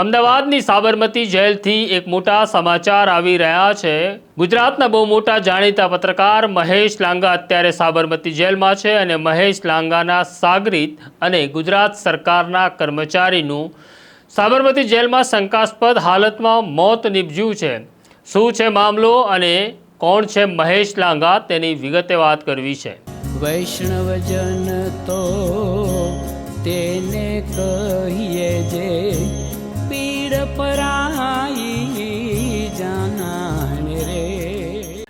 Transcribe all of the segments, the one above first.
અમદાવાદની સાબરમતી જેલથી એક મોટા સમાચાર આવી રહ્યા છે. ગુજરાતના બહુ મોટા જાણીતા પત્રકાર મહેશ લાંગા અત્યારે સાબરમતી જેલમાં છે અને મહેશ લાંગાના સાગરીત અને ગુજરાત સરકારના કર્મચારીનું સાબરમતી જેલમાં શંકાસ્પદ હાલતમાં મોત નીપજ્યું છે. શું છે મામલો અને કોણ છે મહેશ લાંગા તેની વિગતે વાત કરવી છે. વૈષ્ણવજન તો તેને કહીએ જે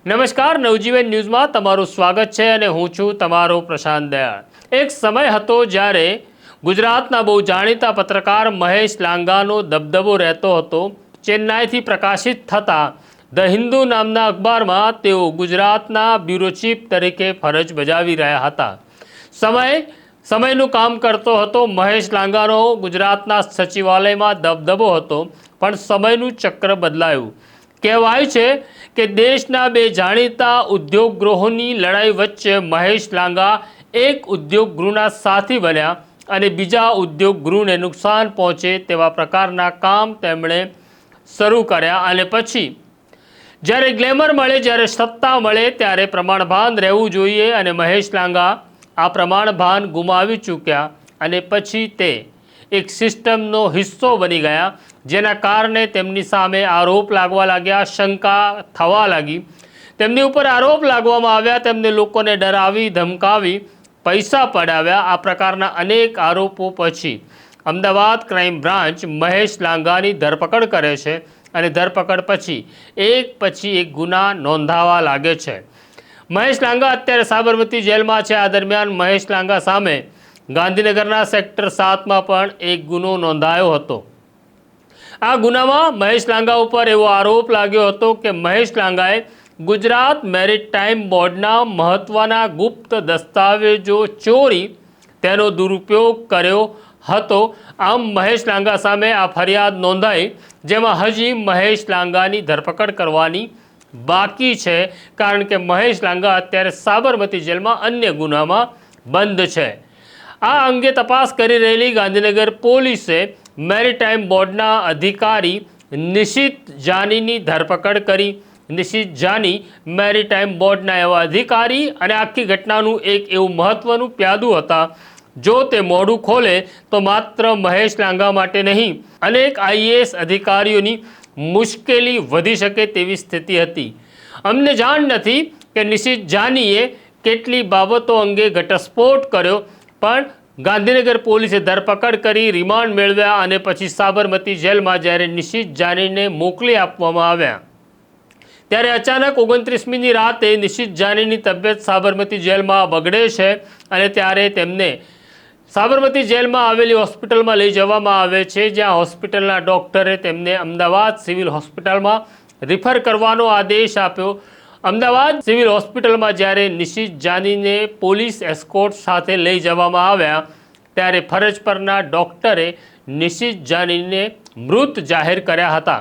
નમસ્કાર, નવજીવન ન્યૂઝમાં તમારું સ્વાગત છે અને હું છું તમારો પ્રશાંત દયાળ. એક સમય હતો જ્યારે ગુજરાતના બહુ જાણીતા પત્રકાર મહેશ લાંગાનો દબદબો રહેતો હતો. ચેન્નાઈથી પ્રકાશિત થતા ધ હિન્દુ નામના અખબારમાં તેઓ ગુજરાતના બ્યુરો ચીફ તરીકે ફરજ બજાવી રહ્યા હતા. સમય સમયનું કામ કરતો હતો, મહેશ લાંગાનો ગુજરાતના સચિવાલયમાં દબદબો હતો, પણ સમયનું ચક્ર બદલાયું. કહેવાય છે કે દેશના બે જાણીતા ઉદ્યોગ ગૃહોની લડાઈ વચ્ચે મહેશ લાંગા એક ઉદ્યોગ ગૃહના સાથી બન્યા અને બીજા ઉદ્યોગ ગૃહને નુકસાન પહોંચે તેવા પ્રકારના કામ તેમણે શરૂ કર્યા અને પછી જ્યારે ગ્લેમર મળે, જ્યારે સત્તા મળે, ત્યારે પ્રમાણભાન રહેવું જોઈએ અને મહેશ લાંગા આ પ્રમાણભાન ગુમાવી ચૂક્યા અને પછી તે એક સિસ્ટમનો હિસ્સો બની ગયા, જેના કારણે તેમની સામે આરોપ લાગવા લાગ્યા, શંકા થવા લાગી. તેમની ઉપર આરોપ લાગવામાં આવ્યા, તેમને લોકોને ડરાવી, ધમકાવી, પૈસા પડાવ્યા. આ પ્રકારના અનેક આરોપો પછી અમદાવાદ ક્રાઇમ બ્રાન્ચ મહેશ લાંગાની ધરપકડ કરે છે અને ધરપકડ પછી, એક પછી એક ગુના નોંધાવા લાગે છે. મહેશ લાંગા અત્યારે સાબરમતી જેલમાં છે. આ દરમિયાન મહેશ લાંગા સામે ગાંધીનગરના સેક્ટર સાતમાં પણ એક ગુનો નોંધાયો હતો. આ ગુનામાં મહેશ લાંગા ઉપર એવો આરોપ લાગ્યો હતો કે મહેશ લાંગાએ ગુજરાત મેરિટ ટાઈમ બોર્ડના મહત્ત્વના ગુપ્ત દસ્તાવેજો ચોરી તેનો દુરુપયોગ કર્યો હતો. આમ મહેશ લાંગા સામે આ ફરિયાદ નોંધાઈ, જેમાં હજી મહેશ લાંગાની ધરપકડ કરવાની બાકી છે, કારણ કે મહેશ લાંગા અત્યારે સાબરમતી જેલમાં અન્ય ગુનામાં બંધ છે. આ અંગે તપાસ કરી રહેલી ગાંધીનગર પોલીસે મેરીટાઈમ બોર્ડના અધિકારી નિશિત જાનીની ધરપકડ કરી. નિશિત જાની મેરીટાઈમ બોર્ડના એવા અધિકારી અને આખી ઘટનાનું એક એવું મહત્વનું પ્યાદું હતા. જો તે મોઢું ખોલે તો માત્ર મહેશ લાંગા માટે નહીં, અનેક આઈએએસ અધિકારીઓની મુશ્કેલી વધી શકે તેવી સ્થિતિ હતી. અમને જાણ નથી કે નિશિત જાનીએ કેટલી બાબતો અંગે ઘટસ્ફોટ કર્યો, પણ ગાંધીનગર પોલીસે ધરપકડ કરી, રિમાન્ડ મેળવ્યા અને પછી સાબરમતી જેલમાં જ્યારે નિશિત જાનીને મોકલી આપવામાં આવ્યા. ત્યારે અચાનક ઓગણત્રીસમીની રાતે નિશિત જાનીની તબિયત સાબરમતી જેલમાં બગડે છે અને ત્યારે તેમને સાબરમતી જેલમાં આવેલી હોસ્પિટલમાં લઈ જવામાં આવે છે, જ્યાં હોસ્પિટલના ડોક્ટરે તેમને અમદાવાદ સિવિલ હોસ્પિટલમાં રિફર કરવાનો આદેશ આપ્યો. અમદાવાદ સિવિલ હોસ્પિટલમાં જ્યારે નિશિત જાનીને પોલીસ એસ્કોર્ટ સાથે લઈ જવામાં આવ્યા, ત્યારે ફરજ પરના ડૉક્ટરે નિશિત જાનીને મૃત જાહેર કર્યા હતા.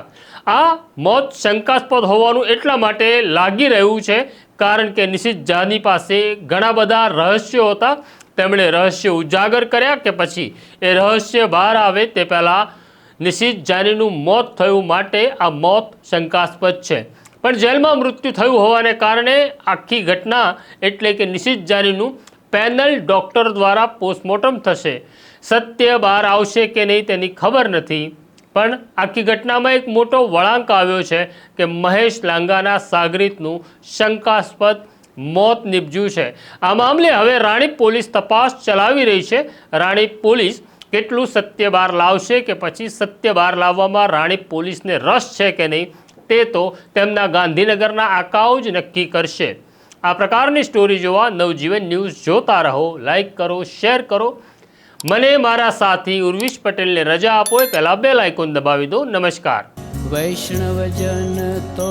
આ મોત શંકાસ્પદ હોવાનું એટલા માટે લાગી રહ્યું છે, કારણ કે નિશિત જાની પાસે ઘણા બધા રહસ્યો હતા. તેમણે રહસ્ય ઉજાગર કર્યા કે પછી એ રહસ્ય બહાર આવે તે પહેલાં નિશિત જાનીનું મોત થયું માટે આ મોત શંકાસ્પદ છે. પણ જેલમાં મૃત્યુ થયું હોવાને કારણે આખી ઘટના એટલે કે નિશિત જાનીનું પેનલ ડૉક્ટર દ્વારા પોસ્ટમોર્ટમ થશે. સત્ય બહાર આવશે કે નહીં તેની ખબર નથી. પણ આખી ઘટનામાં એક મોટો વળાંક આવ્યો છે કે મહેશ લાંગાના સાગરીતનું શંકાસ્પદ મોત નીપજ્યું છે. આ મામલે હવે રાણીપ પોલીસ તપાસ ચલાવી રહી છે. રાણીપ પોલીસ કેટલું સત્ય બહાર લાવશે કે પછી સત્ય બહાર લાવવામાં રાણીપ પોલીસને રસ છે કે નહીં, તે તો તેમના ગાંધીનગરના આકાઓ જ નક્કી કરશે. આ પ્રકારની સ્ટોરી જોવા નવજીવન ન્યૂઝ જોતા રહો લાઇક કરો, શેર કરો. મને મારા સાથી ઉર્વિશ પટેલને રજા આપો એ પહેલાં બે લાઇકોન દબાવી દો. નમસ્કાર. વૈષ્ણવજન તો